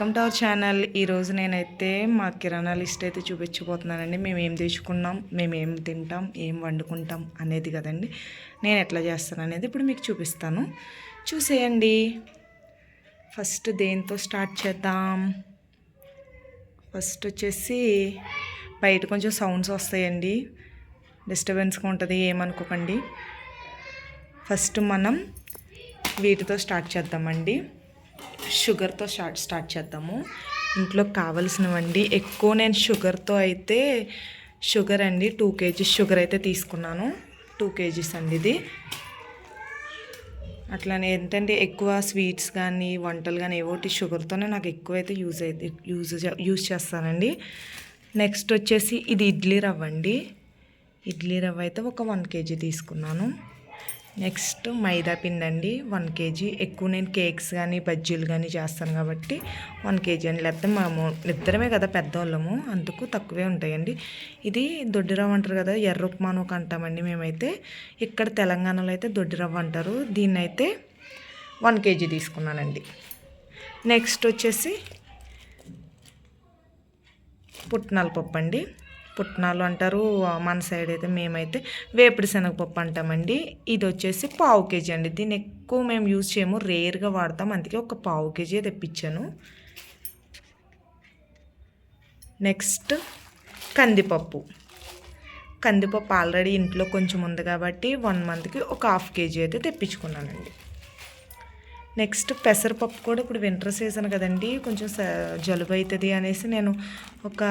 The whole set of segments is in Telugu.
వెల్కమ్ టు అవర్ ఛానల్ ఈరోజు నేనైతే మా కిరాణా లిస్ట్ అయితే చూపించబోతున్నానండి. మేము ఏం తెచ్చుకున్నాం మేము ఏం తింటాం ఏం వండుకుంటాం అనేది కదండి. నేను ఎట్లా చేస్తాను అనేది ఇప్పుడు మీకు చూపిస్తాను. చూసేయండి. ఫస్ట్ దేంతో స్టార్ట్ చేద్దాం? ఫస్ట్ వచ్చేసి బయట కొంచెం సౌండ్స్ వస్తాయండి. డిస్టర్బెన్స్గా ఉంటుంది ఏమనుకోకండి. ఫస్ట్ మనం వీటితో స్టార్ట్ చేద్దామండి. షుగర్తో స్టార్ట్ స్టార్ట్ చేద్దాము. ఇంట్లో కావలసినవండి ఎక్కువ నేను షుగర్తో అయితే షుగర్ అండి టూ కేజీస్ షుగర్ అయితే తీసుకున్నాను. టూ కేజీస్ అండి ఇది. అట్లానే ఏంటంటే ఎక్కువ స్వీట్స్ కానీ వంటలు కానీ ఏవోటి షుగర్తోనే నాకు ఎక్కువైతే యూజ్ అయితే యూజ్ యూజ్ చేస్తానండి. నెక్స్ట్ వచ్చేసి ఇది ఇడ్లీ రవ్వ అండి. ఇడ్లీ రవ్వ అయితే ఒక వన్ కేజీ తీసుకున్నాను. నెక్స్ట్ మైదా పిండి అండి వన్ కేజీ. ఎక్కువ నేను కేక్స్ కానీ బజ్జీలు కానీ చేస్తాను కాబట్టి వన్ కేజీ అండి. లేకపోతే మేము ఇద్దరమే కదా పెద్దవాళ్ళము అందుకు తక్కువే ఉంటాయండి. ఇది దొడ్డిరవ్వ అంటారు కదా ఎర్ర ఉప్మాను ఒక అంటామండి మేమైతే. ఇక్కడ తెలంగాణలో అయితే దొడ్డిరవ్వ అంటారు. దీన్ని అయితే వన్ కేజీ తీసుకున్నానండి. నెక్స్ట్ వచ్చేసి పుట్నాల పప్పు అండి పుట్నాలు అంటారు మన సైడ్ అయితే మేమైతే వేపుడు శనగపప్పు అంటామండి. ఇది వచ్చేసి పావు కేజీ అండి. దీన్ని ఎక్కువ మేము యూజ్ చేయము రేర్గా వాడతాం. అందుకే ఒక పావు కేజీ తెప్పించాను. నెక్స్ట్ కందిపప్పు. కందిపప్పు ఆల్రెడీ ఇంట్లో కొంచెం ఉంది కాబట్టి వన్ మంత్కి ఒక హాఫ్ కేజీ అయితే తెప్పించుకున్నానండి. నెక్స్ట్ పెసరపప్పు కూడా ఇప్పుడు వింటర్ సీజన్ కదండి కొంచెం జలుబు అవుతుంది అనేసి నేను ఒక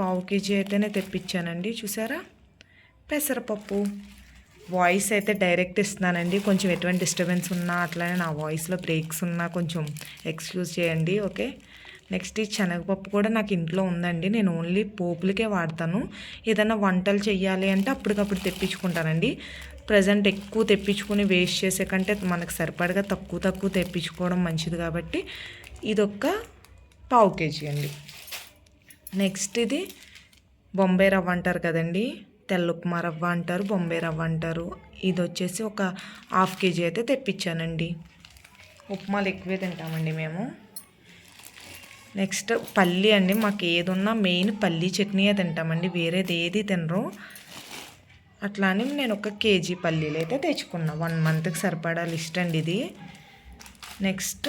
పావు కేజీ అయితేనే తెప్పించానండి. చూసారా? పెసరపప్పు. వాయిస్ అయితే డైరెక్ట్ ఇస్తున్నానండి. కొంచెం ఎటువంటి డిస్టర్బెన్స్ ఉన్నా అట్లానే నా వాయిస్లో బ్రేక్స్ ఉన్నా కొంచెం ఎక్స్క్యూజ్ చేయండి ఓకే? నెక్స్ట్ ఈ శనగపప్పు కూడా నాకు ఇంట్లో ఉందండి. నేను ఓన్లీ పోపులకే వాడతాను. ఏదైనా వంటలు చేయాలి అంటే అప్పటికప్పుడు తెప్పించుకుంటానండి. ప్రజెంట్ ఎక్కువ తెప్పించుకుని వేస్ట్ చేసే కంటే మనకు సరిపడగా తక్కువ తక్కువ తెప్పించుకోవడం మంచిది కాబట్టి ఇదొక పావు కేజీ అండి. నెక్స్ట్ ఇది బొంబాయి రవ్వ అంటారు కదండి. తెల్ల ఉప్మా రవ్వ అంటారు బొంబాయి రవ్వ అంటారు. ఇది వచ్చేసి ఒక హాఫ్ కేజీ అయితే తెప్పించానండి. ఉప్మాలు ఎక్కువే తింటామండి మేము. నెక్స్ట్ పల్లి అండి. మాకు ఏదున్నా మెయిన్ పల్లీ చట్నీయే తింటామండి. వేరేది ఏది తినరు. అట్లా అని నేను ఒక కేజీ పల్లీలు అయితే తెచ్చుకున్నా. వన్ మంత్కి సరిపడా లిస్ట్ అండి ఇది. నెక్స్ట్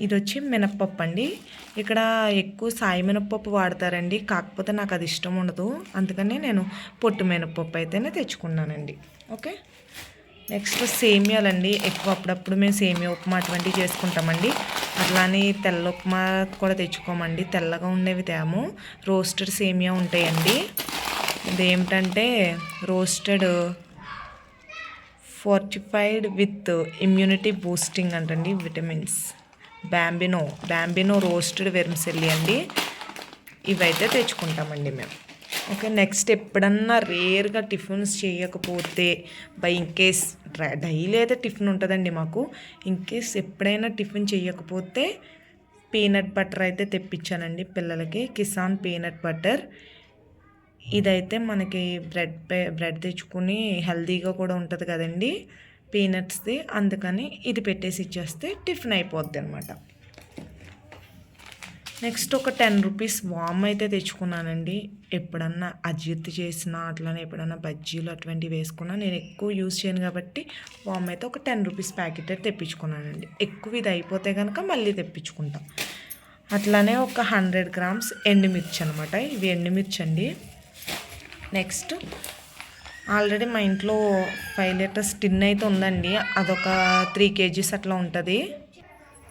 ఇది వచ్చి మినప్పప్పు అండి. ఇక్కడ ఎక్కువ సాయి మినప్పప్పు వాడతారండి. కాకపోతే నాకు అది ఇష్టం ఉండదు. అందుకని నేను పొట్టు మినప్పప్పు అయితేనే తెచ్చుకున్నానండి. ఓకే? నెక్స్ట్ సేమియాలండి. ఎక్కువ అప్పుడప్పుడు మేము సేమియా ఉప్మా అటువంటివి చేసుకుంటామండి. అట్లానే తెల్ల ఉప్మా కూడా తెచ్చుకోమండి. తెల్లగా ఉండేవి తేము. రోస్టెడ్ సేమియా ఉంటాయండి. ఇదేమిటంటే roasted fortified with immunity boosting అంటండి vitamins. Bambino Bambino roasted vermicelli అండి. ఇవైతే తెచ్చుకుంటామండి మేము. ఓకే నెక్స్ట్ ఎప్పుడన్నా రేర్గా టిఫిన్స్ చేయకపోతే బై ఇన్ కేస్ డైలీ అయితే టిఫిన్ ఉంటుందండి మాకు. ఇన్కేస్ ఎప్పుడైనా టిఫిన్ చేయకపోతే పీనట్ బటర్ అయితే తెప్పించానండి పిల్లలకి. Kisan peanut butter. ఇదైతే మనకి బ్రెడ్ బ్రెడ్ తెచ్చుకుని హెల్తీగా కూడా ఉంటుంది కదండి పీనట్స్ది. అందుకని ఇది పెట్టేసి ఇచ్చేస్తే టిఫిన్ అయిపోద్ది అనమాట నెక్స్ట్ ఒక టెన్ రూపీస్ వామ్ అయితే తెచ్చుకున్నానండి. ఎప్పుడన్నా అజీర్తి చేసిన అట్లనే ఎప్పుడన్నా బజ్జీలు అటువంటివి వేసుకున్నా నేను ఎక్కువ యూజ్ చేయను కాబట్టి వామ్ అయితే ఒక టెన్ రూపీస్ ప్యాకెట్ అయితే తెప్పించుకున్నానండి. ఎక్కువ ఇది అయిపోతే కనుక మళ్ళీ తెప్పించుకుంటాం. అట్లానే ఒక హండ్రెడ్ గ్రామ్స్ ఎండుమిర్చి అనమాట ఇవి ఎండుమిర్చి అండి నెక్స్ట్ ఆల్రెడీ మా ఇంట్లో ఫైవ్ లీటర్స్ టిన్ అయితే ఉందండి. అదొక త్రీ కేజీస్ అట్లా ఉంటుంది.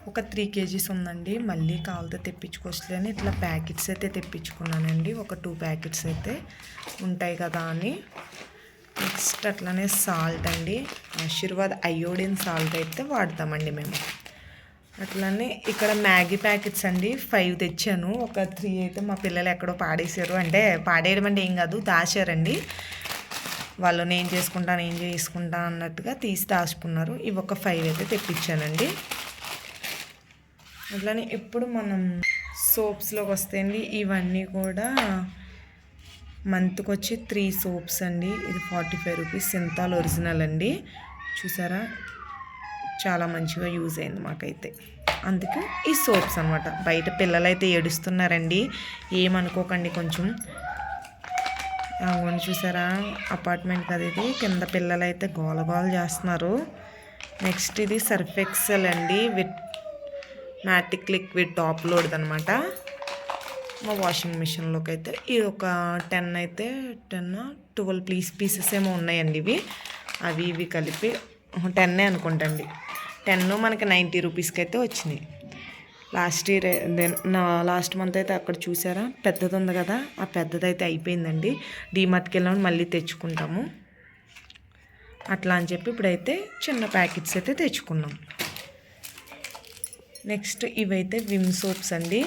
ఒక త్రీ కేజీస్ ఉందండి. మళ్ళీ కావాలితే తెప్పించుకోవచ్చులేని ఇట్లా ప్యాకెట్స్ అయితే తెప్పించుకున్నానండి. ఒక టూ ప్యాకెట్స్ అయితే ఉంటాయి కదా అని. నెక్స్ట్ అట్లానే సాల్ట్ అండి. ఆశీర్వాద్ అయోడిన్ సాల్ట్ అయితే వాడతామండి మేము. అట్లనే ఇక్కడ మ్యాగీ ప్యాకెట్స్ అండి. ఫైవ్ తెచ్చాను. ఒక త్రీ అయితే మా పిల్లలు ఎక్కడో పాడేశారు. అంటే పాడేయడం అంటే ఏం కాదు దాచారండి. వాళ్ళు నేను చేసుకుంటా నేను చేసుకుంటా అన్నట్టుగా తీసి దాచుకున్నారు. ఇవి ఒక ఫైవ్ అయితే తెప్పించానండి. అట్లానే ఇప్పుడు మనం సోప్స్లోకి వస్తాయండి. ఇవన్నీ కూడా మంత్కి వచ్చి త్రీ సోప్స్ అండి. ఇది forty five rupees. Cinthol original అండి. చూసారా? చాలా మంచిగా యూజ్ అయింది మాకైతే. అందుకే ఈ సోప్స్ అనమాట బయట పిల్లలు అయితే ఏడుస్తున్నారండి. ఏమనుకోకండి కొంచెం. అవును చూసారా? అపార్ట్మెంట్ కదా ఇది. కింద పిల్లలు అయితే గోల గోల చేస్తున్నారు. నెక్స్ట్ ఇది సర్ఫ్ ఎక్సెల్ అండి. With matic liquid top load అనమాట మా వాషింగ్ మిషన్లోకి అయితే ఇది ఒక టెన్ అయితే టెన్ ట్వెల్వ్ ప్లీస్ పీసెస్ ఏమో ఉన్నాయండి ఇవి. అవి ఇవి కలిపి టెన్నే అనుకుంటండి. టెన్ మనకి నైంటీ రూపీస్కి అయితే వచ్చినాయి. లాస్ట్ ఇయర్ నా లాస్ట్ మంత్ అయితే అక్కడ చూసారా? పెద్దది ఉంది కదా ఆ పెద్దది అయితే అయిపోయిందండి. డీమార్ట్కి వెళ్ళామని మళ్ళీ తెచ్చుకుంటాము. అట్లా అని చెప్పి ఇప్పుడైతే చిన్న ప్యాకెట్స్ అయితే తెచ్చుకున్నాం. నెక్స్ట్ ఇవైతే విమ్ సోప్స్ అండి.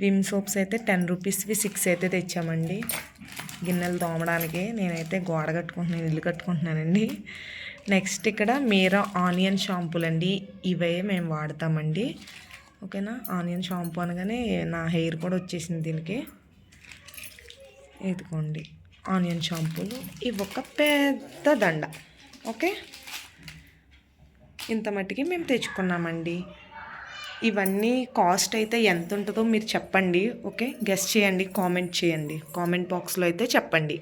విమ్ సోప్స్ అయితే టెన్ రూపీస్వి సిక్స్ అయితే తెచ్చామండి. గిన్నెలు తోమడానికి నేనైతే గోడ కట్టుకుంటున్నాను ఇల్లు కట్టుకుంటున్నానండి. నెక్స్ట్ ఇక్కడ మీరా ఆనియన్ షాంపూలు అండి ఇవే మేము వాడతామండి. ఓకేనా? ఆనియన్ షాంపూ అనగానే నా హెయిర్ కూడా వచ్చేసింది దీనికి. ఎదుకోండి ఆనియన్ షాంపూలు. ఇవి ఒక పెద్ద దండ. ఓకే? ఇంత మట్టికి మేము తెచ్చుకున్నామండి. ఇవన్నీ కాస్ట్ అయితే ఎంత ఉంటుందో మీరు చెప్పండి ఓకే? గెస్ట్ చేయండి కామెంట్ చేయండి. కామెంట్ బాక్స్లో అయితే చెప్పండి.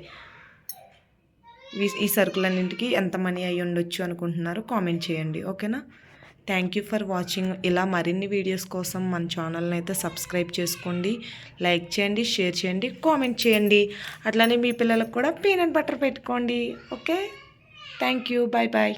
ఈ- సరుకులన్నింటికీ సరుకులన్నింటికి ఎంత మనీ అయ్యి ఉండొచ్చు అనుకుంటున్నారు కామెంట్ చేయండి ఓకేనా? థ్యాంక్ యూ ఫర్ వాచింగ్ ఇలా మరిన్ని వీడియోస్ కోసం మన ఛానల్ని అయితే సబ్స్క్రైబ్ చేసుకోండి లైక్ చేయండి షేర్ చేయండి కామెంట్ చేయండి. అట్లానే మీ పిల్లలకు కూడా పీనట్ బటర్ పెట్టుకోండి okay? Thank you bye bye